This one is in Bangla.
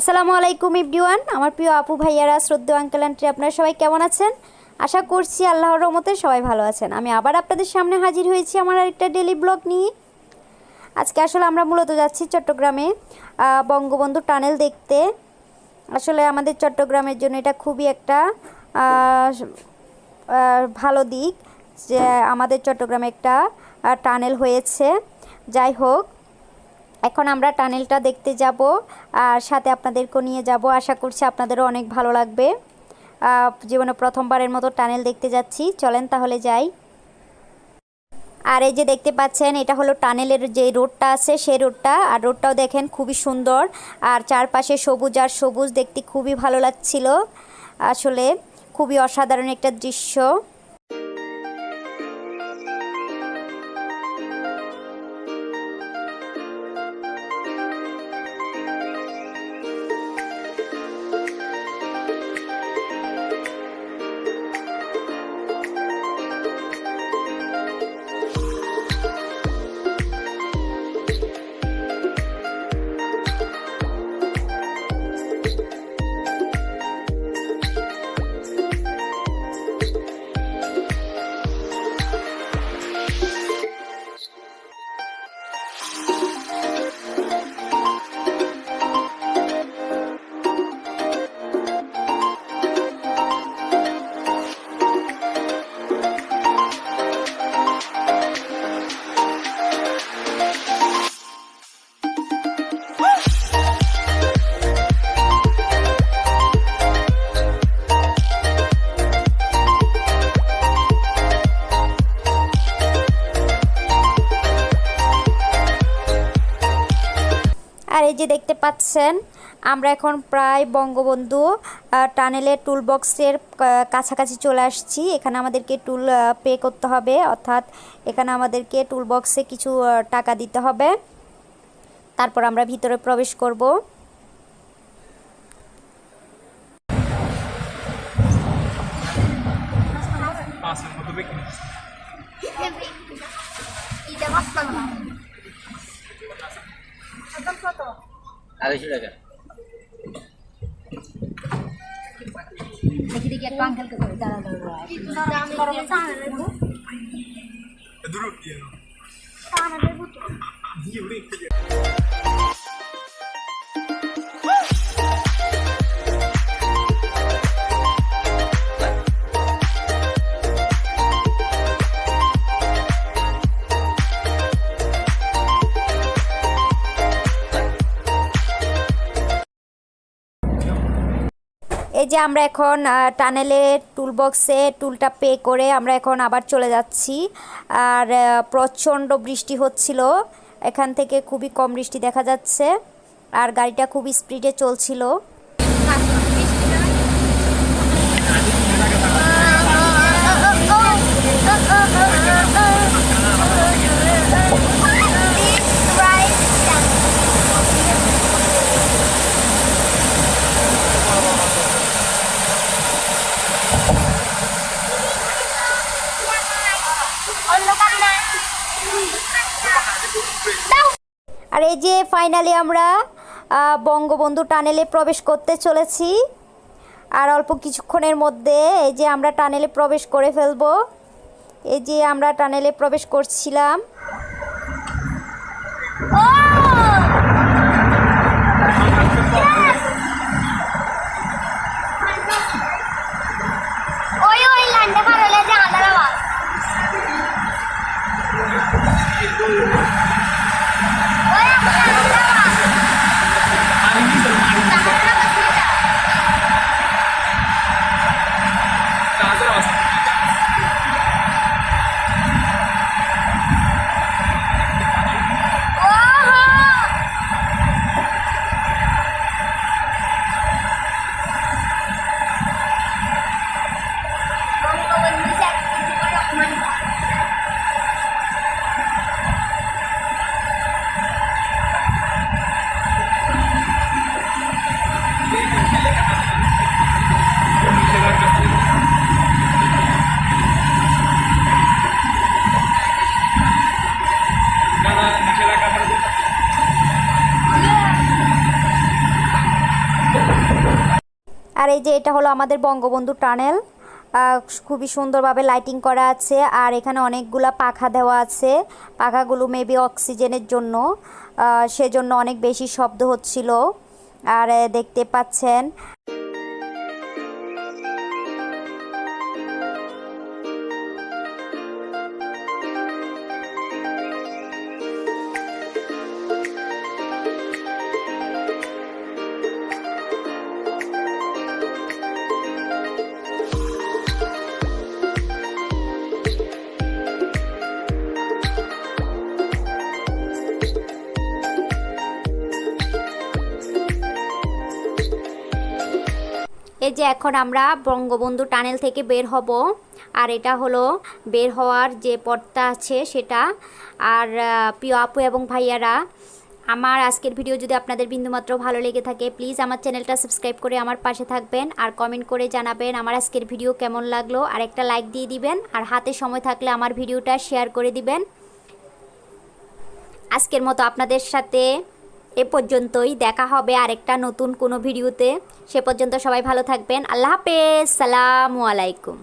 আসসালামু আলাইকুম ইবডিওয়ান আমার প্রিয় আপু, ভাইয়ারা শ্রদ্ধ আঙ্কেল আন্টি আপনারা সবাই কেমন আছেন? আশা করছি আল্লাহর রহমতে সবাই ভালো আছেন। আমি আবার আপনাদের সামনে হাজির হয়েছি আমার আরেকটা ডেলি ব্লগ নিয়ে। আজকে আসলে আমরা মূলত যাচ্ছি চট্টগ্রামে বঙ্গবন্ধু টানেল দেখতে। আসলে আমাদের চট্টগ্রামের জন্য এটা খুবই একটা ভালো দিক যে আমাদের চট্টগ্রামে একটা টানেল হয়েছে। যাই হোক এখন আমরা টানেলটা দেখতে যাব, আর সাথে আপনাদেরকেও নিয়ে যাব। আশা করছি আপনাদেরও অনেক ভালো লাগবে। জীবনে প্রথমবারের মতো টানেল দেখতে যাচ্ছি। চলেন তাহলে যাই। আর এই যে দেখতে পাচ্ছেন, এটা হলো টানেলের যে রোডটা আছে, সেই রোডটা। আর রোডটাও দেখেন খুবই সুন্দর। আর চারপাশে সবুজ আর সবুজ দেখতে খুবই ভালো লাগছিল। আসলে খুবই অসাধারণ একটা দৃশ্য। আর এই যে দেখতে পাচ্ছেন আমরা এখন প্রায় বঙ্গবন্ধু টানেলের টুল বক্সের কাছাকাছি চলে আসছি। এখানে আমাদেরকে টুল পে করতে হবে অর্থাৎ এখানে আমাদেরকে টুল বক্সে কিছু টাকা দিতে হবে। তারপর আমরা ভিতরে প্রবেশ করব। আড়াইশো টাকা। দেখি এই যে আমরা এখন টানেলে টুল বক্সে টুলটা পে করে আমরা এখন আবার চলে যাচ্ছি। আর প্রচণ্ড বৃষ্টি হচ্ছিল। এখান থেকে খুবই কম বৃষ্টি দেখা যাচ্ছে। আর গাড়িটা খুব স্পিডে চলছিল। এই যে ফাইনালি আমরা বঙ্গবন্ধু টানেলে প্রবেশ করতে চলেছি। আর অল্প কিছুক্ষণের মধ্যে এই যে আমরা টানেলে প্রবেশ করে ফেলব, এই যে আমরা টানেলে প্রবেশ করছিলাম। ওই ওই আর এই যে এটা হলো আমাদের বঙ্গবন্ধু টানেল খুবই সুন্দরভাবে লাইটিং করা আছে আর এখানে অনেকগুলা পাখা দেওয়া আছে। পাখাগুলো মেবি অক্সিজেনের জন্য সেজন্য অনেক বেশি শব্দ হচ্ছিল। আর দেখতে পাচ্ছেন। এই যে এখন আমরা বঙ্গবন্ধু টানেল থেকে বের হব, আর এটা হলো বের হওয়ার যে পথটা আছে সেটা। আর প্রিয় আপু এবং ভাইয়ারা, আমার আজকের ভিডিও যদি আপনাদের বিন্দুমাত্র ভালো লেগে থাকে প্লিজ আমার চ্যানেলটা সাবস্ক্রাইব করে আমার পাশে থাকবেন, আর কমেন্ট করে জানাবেন আমার আজকের ভিডিও কেমন লাগল, আর একটা লাইক দিয়ে দিবেন, আর হাতে সময় থাকলে আমার ভিডিওটা শেয়ার করে দিবেন। আজকের মতো আপনাদের সাথে এ পর্যন্তই, দেখা হবে আরেকটা নতুন কোনো ভিডিওতে। সে পর্যন্ত সবাই ভালো থাকবেন। আল্লাহ হাফেজ। সালামু আলাইকুম।